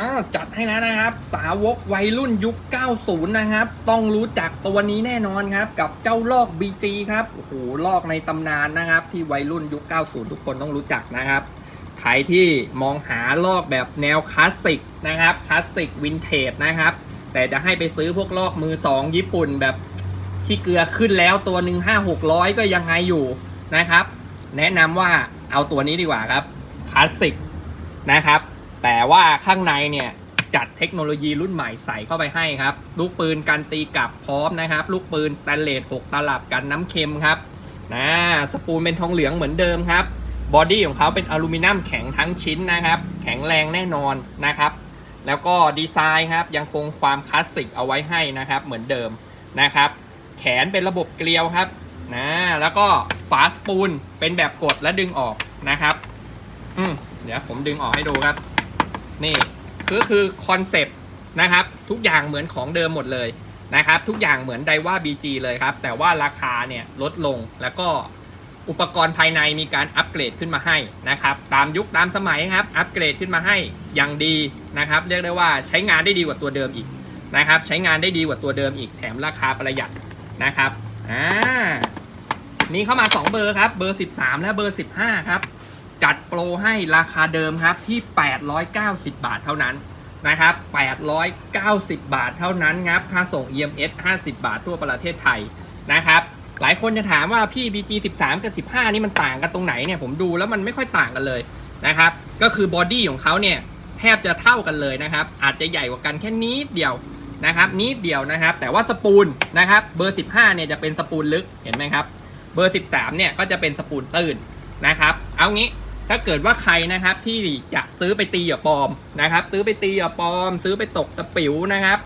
อ้าวจัดให้แล้วนะครับ สาวกวัยรุ่นยุค 90 นะครับ ต้องรู้จักตัวนี้แน่นอนครับ กับเจ้าลอก BG ครับโอ้โหลอกในตำนานนะครับ ที่วัยรุ่นยุค 90 ทุกคนต้องรู้จักนะครับใครที่มองหาลอกแบบแนวคลาสสิกนะครับคลาสสิกวินเทจนะครับ แต่จะให้ไปซื้อพวกลอกมือสองญี่ปุ่นแบบที่เกลือขึ้นแล้วตัวหนึ่งห้าหกร้อยก็ยังไงอยู่นะครับ แนะนำว่าเอาตัวนี้ดีกว่าครับคลาสสิกนะครับ แต่ว่าข้างในเนี่ยจัดเทคโนโลยีรุ่นใหม่ใส่เข้าไปให้ครับ ลูกปืนกันตีกลับพร้อมนะครับ ลูกปืนสแตนเลส6ตลับกันน้ำเค็มครับนะสปูลเป็นทองเหลืองเหมือนเดิมครับบอดี้ของเขาเป็นอลูมิเนียมแข็งทั้งชิ้นนะครับ แข็งแรงแน่นอนนะครับ แล้วก็ดีไซน์ครับยังคงความคลาสสิกเอาไว้ให้นะครับเหมือนเดิมนะครับ แขนเป็นระบบเกลียวครับนะแล้วก็ฝาสปูลเป็นแบบกดและดึงออกนะครับ อืมเดี๋ยวผมดึงออกให้ดูครับ นี่ก็คือคอนเซปต์นะครับ ทุกอย่างเหมือนของเดิมหมดเลยนะครับ ทุกอย่างเหมือนไดว่า BG เลยครับ แต่ว่าราคาเนี่ยลดลงแล้วก็อุปกรณ์ภายในมีการอัปเกรดขึ้นมาให้นะครับ ตามยุคตามสมัยครับ อัปเกรดขึ้นมาให้อย่างดีนะครับ เรียกได้ว่าใช้งานได้ดีกว่าตัวเดิมอีกนะครับ ใช้งานได้ดีกว่าตัวเดิมอีกแถมราคาประหยัดนะครับอ่ามีเข้ามา 2 เบอร์ครับ เบอร์ 13 และเบอร์ 15 ครับ จัดโปรให้ราคาเดิมครับที่ 890 บาทเท่านั้นนะครับ 890 บาทเท่านั้นครับค่าส่ง EMS 50 บาททั่วประเทศไทยนะครับ หลายคนจะถามว่าพี่ BG 13 กับ 15 นี่มันต่างกันตรงไหนเนี่ยผมดูแล้วมันไม่ค่อยต่างกันเลยนะครับ ก็คือบอดี้ของเขาเนี่ยแทบจะเท่ากันเลยนะครับ อาจจะใหญ่กว่ากันแค่นิดเดียวนะครับนิดเดียวนะครับ แต่ว่าสปูลนะครับเบอร์ 15 เนี่ยจะเป็นสปูลลึกเห็นไหมครับ เบอร์ 13 เนี่ยก็จะเป็นสปูลตื้นนะครับ เอางี้ ถ้าเกิดว่าใครนะครับที่จะซื้อไปตีหยื่อปลอมนะครับ ซื้อไปตีหยื่อปลอม ซื้อไปตกสปิวนะครับ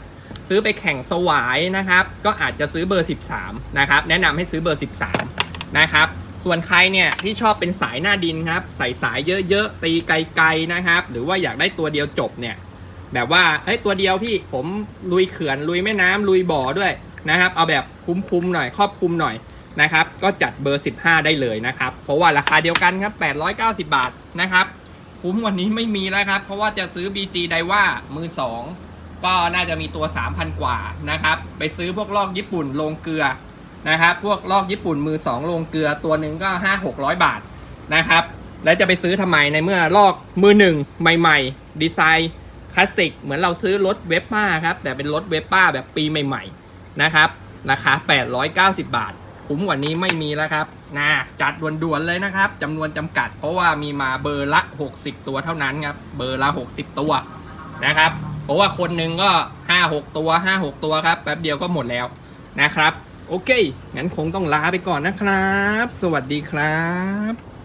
ซื้อไปแข่งสวายนะครับ ก็อาจจะซื้อเบอร์ 13 นะครับ แนะนำให้ซื้อเบอร์ 13 นะครับ ส่วนใครเนี่ยที่ชอบเป็นสายหน้าดินครับใส่สายเยอะๆตีไกลๆนะครับ หรือว่าอยากได้ตัวเดียวจบเนี่ยแบบว่าเฮ้ยตัวเดียวพี่ผมลุยเขื่อนลุยแม่น้ำลุยบ่อด้วยนะครับ เอาแบบคุ้มๆหน่อยครอบคลุมหน่อย นะครับ ก็จัดเบอร์ 15 ได้เลยนะครับ เพราะว่าราคาเดียวกันครับ 890 บาทนะครับ คุ้มวันนี้ไม่มีแล้วครับ เพราะว่าจะซื้อ BG ไดว่ามือ 2 ก็น่าจะมีตัว 3,000 กว่านะครับ ไปซื้อพวกลอกญี่ปุ่นลงเกลือนะครับ พวกลอกญี่ปุ่นมือ 2 ลงเกลือตัวหนึ่งก็ 5-600 บาทนะครับ แล้วจะไปซื้อทำไมในเมื่อลอกมือหนึ่งใหม่ ๆ ดีไซน์คลาสสิกเหมือนเราซื้อรถเวฟป้าครับ แต่เป็นรถเวฟป้าแบบปีใหม่ ๆ นะครับ ราคา 890 บาท คุ้มกว่านี้ไม่มีแล้วครับนะจัดด่วนๆเลยนะครับจำนวนจำกัด เพราะว่ามีมาเบอร์ละ 60 ตัวเท่านั้นครับ เบอร์ละ 60 ตัวนะครับ เพราะว่าคนหนึ่งก็ 5-6 ตัว 5-6 ตัวครับ แป๊บเดียวก็หมดแล้วนะครับ โอเค งั้นคงต้องลาไปก่อนนะครับ สวัสดีครับ